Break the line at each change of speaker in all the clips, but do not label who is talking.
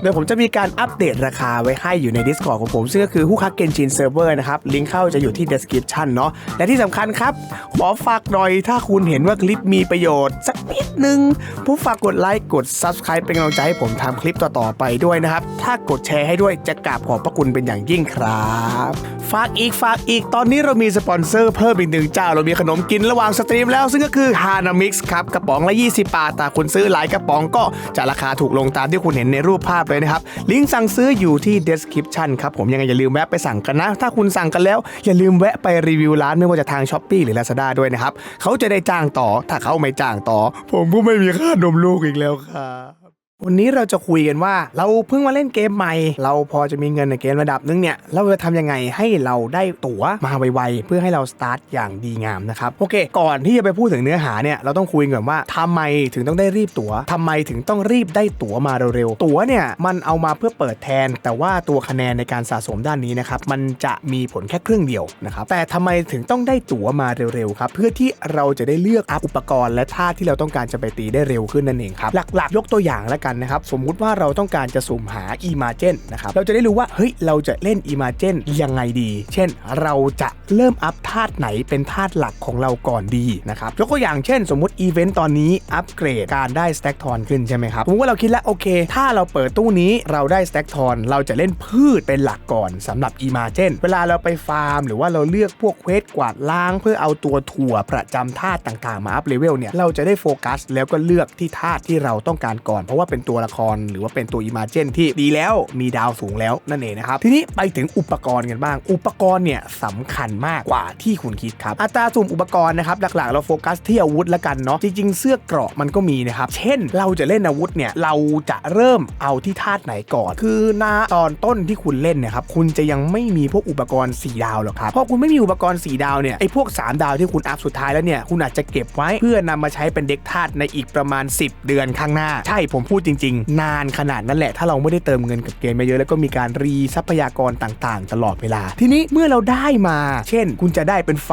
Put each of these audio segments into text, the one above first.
เดี๋ยวผมจะมีการอัปเดตราคาไว้ให้อยู่ใน Discord ของผม ซึ่งก็คือผู้คักเกนจินเซิร์ฟเวอร์นะครับ ลิงก์เข้าจะอยู่ที่ description เนาะและที่สำคัญครับ ขอฝากหน่อยถ้าคุณเห็นว่าคลิปมีประโยชน์ สักนิดนึงผู้ฝากกดไลค์กด Subscribe เป็นกำลังใจให้ผมทำคลิปต่อๆไปด้วยนะครับ ถ้ากดแชร์ให้ด้วยจะกราบขอบพระคุณเป็นอย่างยิ่งครับฝากอีกฝากอีกตอนนี้เรามีสปอนเซอร์เพิ่มอีกหนึ่งเจ้าเรามีขนมกินระหว่างสตรีมแล้ว ซึ่งก็คือ Hana Mix ครับกระป๋องละ 20 บาทแต่คุณซื้อหลายกระป๋องก็จะราคาถูกลงตามที่คุณเห็นในรูปภาพเลยนะครับ ลิงก์สั่งซื้ออยู่ที่ description ครับผมยังไงอย่าลืมแวะไปสั่งกันนะ ถ้าคุณสั่งกันแล้ว อย่าลืมแวะไปรีวิวร้านไม่ว่าจะทาง s h อ p e e หรือ Lazada ด้วยนะครับเขาจะได้จ้างต่อถ้าเขาไม่จ้างต่อ ผมก็ไม่มีค่านมลูกอีกแล้วครับ วันนี้เราจะคุยกันว่าเราเพิ่งมาเล่นเกมใหม่ เราพอจะมีเงินในเกมระดับนึงเนี่ย เราจะทำยังไงให้เราได้ตั๋วมาไวๆ เพื่อให้เราสตาร์ทอย่างดีงามนะครับ โอเค ก่อนที่จะไปพูดถึงเนื้อหาเนี่ยเราต้องคุยก่อนว่าทำไมถึงต้องได้รีบตั๋วทำไมถึงต้องรีบได้ตั๋วมาเร็วๆ ตั๋วเนี่ยมันเอามาเพื่อเปิดแทน แต่ว่าตัวคะแนนในการสะสมด้านนี้นะครับมันจะมีผลแค่ครึ่งเดียวนะครับแต่ทำไมถึงต้องได้ตั๋วมาเร็วๆครับเพื่อที่เราจะได้เลือกอัพอุปกรณ์และท่าที่เราต้องการจะไปตีได้เร็วขึ้นนั่นเองครับหลักๆ ยกตัวอย่างแล้วกันนะครับ สมมุติว่าเราต้องการจะสุ่มหา e m a g e n นะครับ เราจะได้รู้ว่า เฮ้ย เราจะเล่น e m a g e n ยังไงดี เช่น เราจะเริ่มอัพธาตุไหนเป็นธาตุหลักของเราก่อนดีนะครับ ยกตัวอย่างเช่น สมมุติอีเวนต์ตอนนี้อัปเกรดการได้ stack ทอนขึ้นใช่ไหมครับผมว่าเราคิดแล้วโอเค ถ้าเราเปิดตู้นี้เราได้ stack ทอนเราจะเล่นพืชเป็นหลักก่อนสำหรับ e m a g e n เวลาเราไปฟาร์ม หรือว่าเราเลือกพวกเควสกวาดล้าง เพื่อเอาตัวถั่วประจำธาตุต่างๆ มาอัพเลเวลเนี่ยเราจะได้โฟกัสแล้วก็เลือกที่ธาตุที่เราต้องการก่อน เพราะว่าเป็นตัวละคร หรือว่าเป็นตัว e m a g e n ที่ดีแล้วมีดาวสูงแล้วนั่นเองนะครับ ทีนี้ไปถึงอุปกรณ์กันบ้าง อุปกรณ์เนี่ยสำคัญมากกว่าที่คุณคิดครับ อัตราสุ่มอุปกรณ์นะครับหลักๆ เราโฟกัสที่อาวุธละกันเนาะจริงๆ เสื้อเกราะมันก็มีนะครับเช่น เราจะเล่นอาวุธเนี่ยเราจะเริ่มเอาที่ธาตุไหนก่อน คือณตอนต้นที่คุณเล่นนี่ยครับคุณจะยังไม่มีพวกอุปกรณ์ 4 ดาวหรอกครับเพราะคุณไม่มีอุปกรณ์ 4 ดาวเนี่ยไอ้พวก 3 ดาวที่คุณอัพสุดท้ายแล้วเนี่ยคุณอาจจะเก็บไว้เพื่อนำมาใช้เป็นเด็กธาตุในอีกประมาณ 10 เดือนข้างหน้า ใช่ผมพูดจริง ๆ นานขนาดนั้นแหละ ถ้าเราไม่ได้เติมเงินกับเกมมาเยอะแล้วก็มีการรีทรัพยากรต่างๆ ตลอดเวลา ทีนี้เมื่อเราได้มา เช่น คุณจะได้เป็นไฟ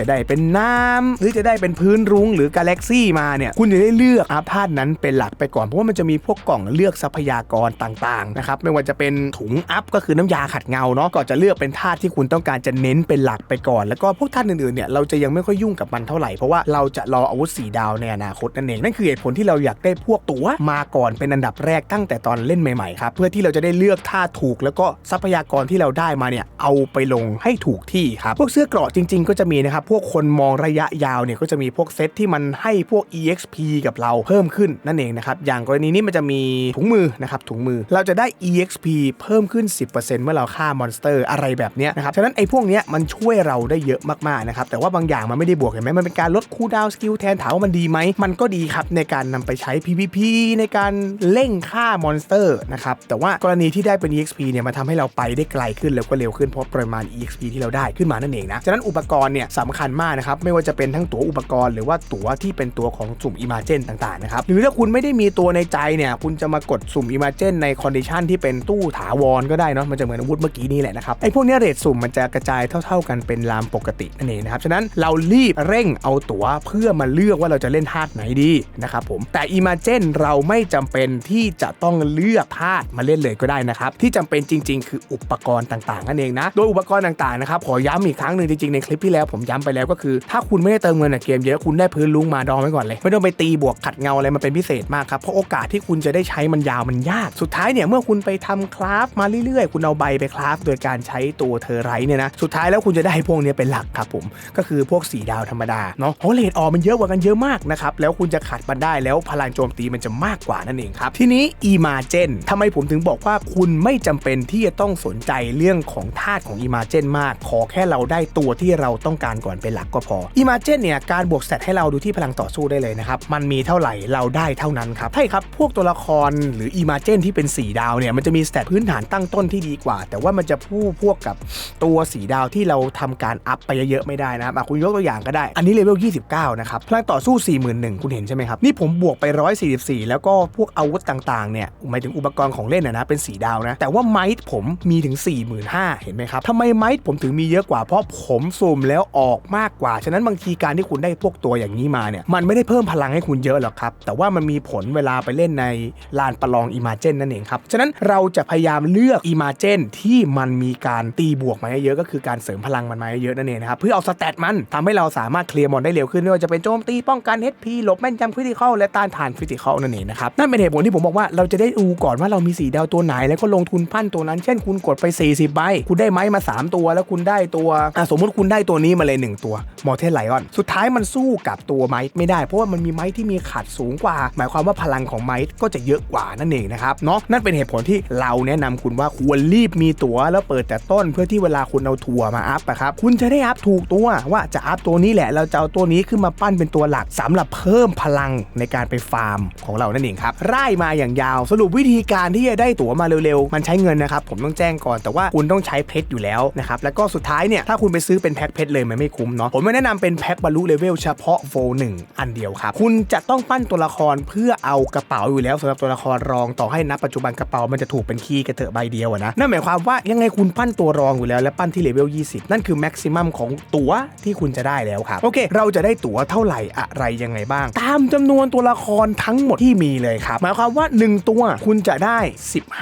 จะได้เป็นน้ำหรือจะได้เป็นพื้นรุ้งหรือกาแล็กซี่มาเนี่ยคุณจะได้เลือกอาพาธนั้นเป็นหลักไปก่อนเพราะว่ามันจะมีพวกกล่องเลือกทรัพยากรต่างๆนะครับไม่ว่าจะเป็นถุงอัพก็คือน้ำยาขัดเงาเนาะก็จะเลือกเป็นธาตุที่คุณต้องการจะเน้นเป็นหลักไปก่อน แล้วก็พวกธาตุอื่นๆเนี่ยเราจะยังไม่ค่อยยุ่งกับมันเท่าไหร่เพราะว่าเราจะรออาวุธสีดาวในอนาคตนั่นเองนั่นคือเหตุผลที่เราอยากได้พวกตั๋วมาก่อนเป็นอันดับแรกตั้งแต่ตอนเล่นใหม่ๆครับเพื่อที่เราจะได้เลือกท่าถูก แล้วก็ทรัพยากรที่เราได้มาเนี่ยเอาไปลงให้ถูกที่ครับพวกเสื้อเกราะจริง ๆ ก็จะมีนะครับพวกคนมองระยะยาวเนี่ยก็จะมีพวกเซตที่มันให้พวก exp กับเราเพิ่มขึ้นนั่นเองนะครับอย่างกรณีนี้มันจะมีถุงมือนะครับถุงมือเราจะได้ exp เพิ่มขึ้น 10%เมื่อเราฆ่ามอนสเตอร์อะไรแบบเนี้ยนะครับฉะนั้นไอ้พวกเนี้ยมันช่วยเราได้เยอะมากๆนะครับแต่ว่าบางอย่างมันไม่ได้บวกเห็นไหมมันเป็นการลดคูลดาวน์สกิลแทนถามว่ามันดีไหมมันก็ดีครับในการนำไปใช้ PVP ในการเร่งฆ่ามอนสเตอร์นะครับแต่ว่ากรณีที่ได้เป็น exp เนี่ยมันทำให้เราไปได้ไกลขึ้นแล้วก็เร็วขึ้นเพราะปริมาณ exp ที่เราได้ขึ้นมานั่นเองนะฉะนั้นอุปกรณ์เนี่ยสำคัญมากนะครับไม่ว่าจะเป็นทั้งตั๋วอุปกรณ์หรือว่าตั๋วที่เป็นตัวของสุ่ม i m a g e n ต่างๆนะครับหรือถ้าคุณไม่ได้มีตัวในใจเนี่ยคุณจะมากดสุ่ม i m a g e n ในคอนดิชันที่เป็นตู้ถาวรก็ได้เนาะมันจะเหมือนอาวุธเมื่อกี้นี่แหละนะครับไอ้พวกนี้เรทสุ่มมันจะกระจายเท่า ๆ กันเป็นรามปกตินั่นเองนะครับฉะนั้นเรารีบเร่งเอาตั๋วเพื่อมาเลือกว่าเราจะเล่นธาตุไหนดีนะครับผมแต่ i m a g e n เราไม่จำเป็นที่จะต้องเลือกธาตุมาเล่นเลยก็ได้นะครับ ที่จำเป็นจริง ๆ คืออุปกรณ์ต่างๆนั่นเองนะ โดยอุปกรณ์ต่างๆนะครับขอย้ำอีกครั้งหนึ่งจริงๆในคลิปที่แล้วผมย้ำไปแล้วก็คือ ถ้าคุณไม่ได้เติมเงินในเกมเยอะคุณได้พื้นลุงมาดองไว้ก่อนเลย ไม่ต้องไปตีบวกขัดเงาอะไรมาเป็นพิเศษมากครับเพราะโอกาสที่คุณจะได้ใช้มันยาวมันยากสุดท้ายเนี่ยเมื่อคุณไปทำคราฟมาเรื่อยๆ คุณเอาใบไปคราฟโดยการใช้ตัวเทอร์ไรท์เนี่ยนะสุดท้ายแล้วคุณจะได้พวกเนี้ยเป็นหลักครับผมก็คือพวกสีดาวธรรมดาเนาะเพราะเลทออกมันเยอะกว่ากันเยอะมากนะครับแล้วคุณจะขัดมันได้แล้วพลังโจมตีมันจะมากกว่านั่นเองครับ ทีนี้ e m a g e n ทำไมผมถึงบอกว่าคุณไม่จำเป็นที่จะต้องสนใจเรื่องของธาตุของ e m a g e n มาก ขอแค่เราได้ตัวที่เราต้องการก่อนเป็นหลักก็พอ e m a g e n เนี่ยการบวกสเตให้เราดูที่พลังต่อสู้ได้เลยนะครับ มันมีเท่าไหร่เราได้เท่านั้นครับใช่ครับ พวกตัวละครหรือ e m a g e n ที่เป็น 4 ดาวเนี่ยมันจะมีสเตพื้นฐานตั้งต้นที่ดีกว่า แต่ว่ามันจะพูดพวกกับตัวสีดาวที่เราทำการอัพไปเยอะๆไม่ได้นะครับคุณยกตัวอย่างก็ได้ อันนี้เลเวล 29 นะครับพลังต่อสู้ 41,000 คุณเห็นใช่ไหมครับ นี่ผมบวกไป 144 แล้วก็พวกอาวุธต่างๆเนี่ยหมายถึงอุปกรณ์ของเล่นนะนะเป็นสีดาวนะ แต่ว่าไมท์ผมมีถึง 45,000เห็นไหมครับทำไมไมท์ผมถึงมีเยอะกว่าเพราะผมสุ่มแล้วออกมากกว่า ฉะนั้นบางทีการที่คุณได้พวกตัวอย่างนี้มาเนี่ยมันไม่ได้เพิ่มพลังให้คุณเยอะหรอกครับ แต่ว่ามันมีผลเวลาไปเล่นในลานประลองอิมาเจนนั่นเองครับ ฉะนั้นเราจะพยายามเลือกอิมาเจนที่มันมีการตีบวกมาเยอะก็คือการเสริมพลังมันมาเยอะนั่นเองนะครับเพื่อเอาสแตทมันทำให้เราสามารถเคลียร์มอนได้เร็วขึ้นไม่ว่าจะเป็นโจมตีป้องกัน HP หลบแม่นยำคริติคอลและต้านทานคริติคอลนั่นเองนะครับนั่นเป็นเหตุผลที่ผมบอกว่าเราจะได้ดูก่อนว่าเรามีสีดาวตัวไหน แล้วก็ลงทุนปั้นตัวนั้น เช่นคุณกดไป 40ใบคุณได้ไม้มา 3 ตัว แล้วคุณได้ตัวอ่สมมุติคุณได้ตัวนี้มาเลย 1 ตัวมอเทสไลออนสุดท้ายมันสู้กับตัวไม้ไม่ได้เพราะว่ามันมีไม้ที่มีขัดสูงกว่า หมายความว่าพลังของไม้ก็จะเยอะกว่านั่นเองนะครับเนาะนั่นเป็นเหตุผลที่เราแนะนำคุณว่าควรรีบมีตั๋วแล้วเปิดแต่ต้นเพื่อที่เวลาคุณเอาถั่วมาอัพอะครับคุณจะได้อัพถูกตัวว่าจะอัพตัวนี้แหละเราจะเอาตัวนี้ขึ้นมาปั้นเป็นตัวหลักสำหรับเพิ่มพลังในการไปฟาร์มของเรานั่นเองครับไล่มาอย่างยาว สรุปวิธีการที่จะได้ตั๋วมาเร็วๆ มันใช้เงินนะครับ ผมต้องแจ้งก่อนแต่ว่าคุณต้องใช้เพชรอยู่แล้วนะครับ แล้วก็สุดท้ายเนี่ย ถ้าคุณไปซื้อเป็นแพ็คเพชรเลยมันไม่คุ้มเนาะผมไม่แนะนำเป็นแพ็คบรรลุเลเวลเฉพาะโฟหนึ่งอันเดียวครับ คุณจะต้องปั้นตัวละครเพื่อเอากระเป๋าอยู่แล้วสำหรับตัวละครรองต่อให้นับปัจจุบันกระเป๋ามันจะถูกเป็นคีย์กระเถอะใบเดียวนะนั่นหมายความว่ายังไงคุณปั้นตัวรองอยู่แล้วและปั้นที่เลเวล20 นั่นคือแม็กซิมัมของตั๋วที่คุณจะได้แล้วครับโอเค เราจะได้ตั๋วเท่าไหร่อะไรยังไงบ้าง ตามจำนวนตัวละครทั้งหมดที่มีเลยครับหมายความว่า 1 ตัวคุณจะได้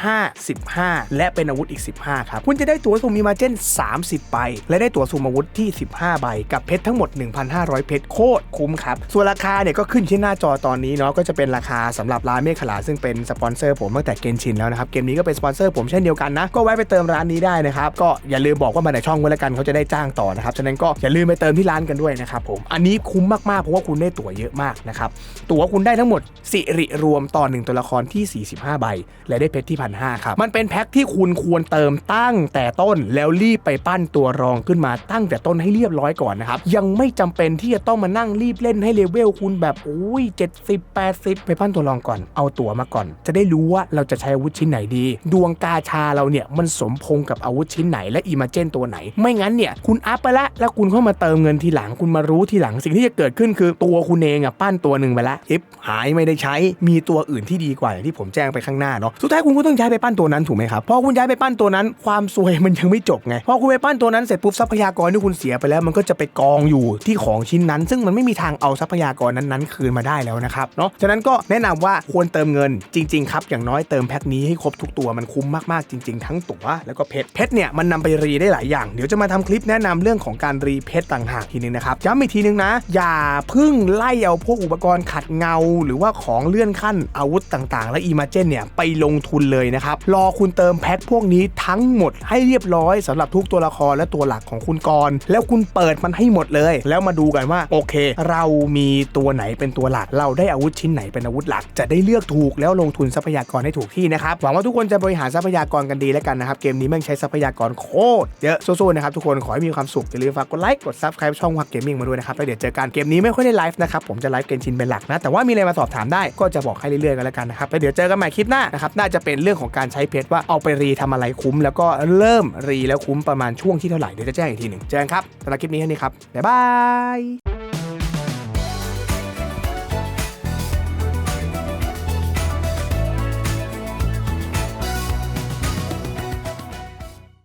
15 15 และเป็นอาวุธอีก 15 ครับ คุณจะได้ตัวสุ่มมีมาเจน30 ใบ และได้ตัวสุ่มอาวุธที่ 15 ใบ กับเพชรทั้งหมด 1,500 เพชรโคตรคุ้มครับ ส่วนราคาเนี่ยก็ขึ้นที่หน้าจอตอนนี้เนาะก็จะเป็นราคาสำหรับร้านเมฆขลาซึ่งเป็นสปอนเซอร์ผมตั้งแต่เกนชินแล้วนะครับเกมนี้ก็เป็นสปอนเซอร์ผมเช่นเดียวกันนะก็แวะไปเติมร้านนี้ได้นะครับก็อย่าลืมบอกว่ามาในช่องไว้แล้วกันเขาจะได้จ้างต่อนะครับฉะนั้นก็อย่าลืมไปเติมที่ร้านกันด้วยนะครับผมอันนี้คุ้มมากๆเพราะว่าคุณได้ตั๋วเยอะมากนะครับตั๋วคุณได้ทั้งหมดสิริรวมต่อหนึ่งตัวละครที่ 45 ใบ และได้เพชรที่พันห้าครับ มันเป็นแพ็คที่คุณควรเติมตั้งแต่ต้นแล้วรีบไปปั้นตัวรองขึ้นมาตั้งแต่ต้นให้เรียบร้อยก่อนนะครับ ยังไม่จำเป็นที่จะต้องมานั่งรีบเล่นให้เลเวลคุณแบบโอ้ย70 80 ไปปั้นตัวรองก่อน เอาตัวมาก่อน จะได้รู้ว่าเราจะใช้อาวุธชิ้นไหนดี ดวงกาชาเราเนี่ยมันสมพงกับอาวุธชิ้นไหนและอิมาเจนตัวไหน ไม่งั้นเนี่ยคุณอัพไปละแล้วคุณเข้ามาเติมเงินทีหลังคุณมารู้ทีหลังสิ่งที่จะเกิดขึ้นคือตัวคุณเองอะปั้นตัวหนึ่งไปละอิฟหายไม่ได้ใช้มีตัวอื่นที่ดีกว่าอย่างที่ผมแจ้งไปข้างหน้าเนาะสุดท้ายคุณก็ต้องย้ายไปปั้นตัวนั้นถูกไหมครับพอคุณย้ายไปปั้นตัวนั้นความซวยมันยังไม่จบไงพอคุณไปปั้นตัวนั้นเสร็จปุ๊บทรัพยากรที่คุณเสียไปแล้ว มันก็จะไปกองอยู่ที่ของชิ้นนั้น ซึ่งมันไม่มีทางเอาทรัพยากรนั้นๆ คืนมาได้แล้วนะครับเนาะฉะนั้นก็แนะนำว่าควรเติมเงินจริงๆครับอย่างน้อยเติมแพ็คนี้ให้ครบทุกตัวมันคุ้มมากๆจริง ๆ ทั้งตั๋วแล้วก็เพชรเพชรเนี่ยมันนำไปรีได้หลายอย่างเดี๋ยวจะมาทำคลิปแนะนำเรื่องของการรีเพชรต่างหากทีนึงนะครับย้ำอีกทีนึงนะ อย่าพึ่งไล่เอาพวกอุปกรณ์ขัดเงา หรือว่าของเลื่อนขั้นอาวุธต่างๆ และอีมาเจนเนี่ยไปลงทุนเลยนะครับ รอคุณเติมแพ็คพวกนี้ทั้งหมดให้เรียบร้อยสำหรับทุกตัวละครและตัวหลักของคุณกรแล้วคุณเปิดมันให้หมดเลย แล้วมาดูกันว่าโอเค เรามีตัวไหนเป็นตัวหลัก เราได้อาวุธชิ้นไหนเป็นอาวุธหลัก จะได้เลือกถูกแล้วลงทุนทรัพยากรให้ถูกที่นะครับหวังว่าทุกคนจะบริหารทรัพยากรกันดีแล้วกันนะครับเกมนี้แม่งใช้ทรัพยากรโคตรเยอะสู้ๆนะครับทุกคนขอให้มีความสุขอย่าลืมฝากกดไลค์กด subscribe ช่องวักเกมมิ่งมาด้วยนะครับแล้วเดี๋ยวเจอกันเกมนี้ไม่ค่อยได้ไลฟ์นะครับผมจะไลฟ์เกมชินเป็นหลักนะแต่ว่ามีอะไรมาสอบถามได้ก็จะบอกให้เรื่อยๆกันแล้วกันนะครับแล้วเดี๋ยวเจอกันใหม่คลิปหน้านะครับน่าจะเป็นเรื่องของการใช้เพชรว่าเอาไปรีทำอะไรคุ้ม แล้วก็เริ่มรีแล้วคุ้มประมาณช่วงที่เท่าไหร่เดี๋ยวจะแจ้งอีกทีหนึ่งเจอกันครับสำหรับคลิปนี้แค่นี้ครับบ๊ายบาย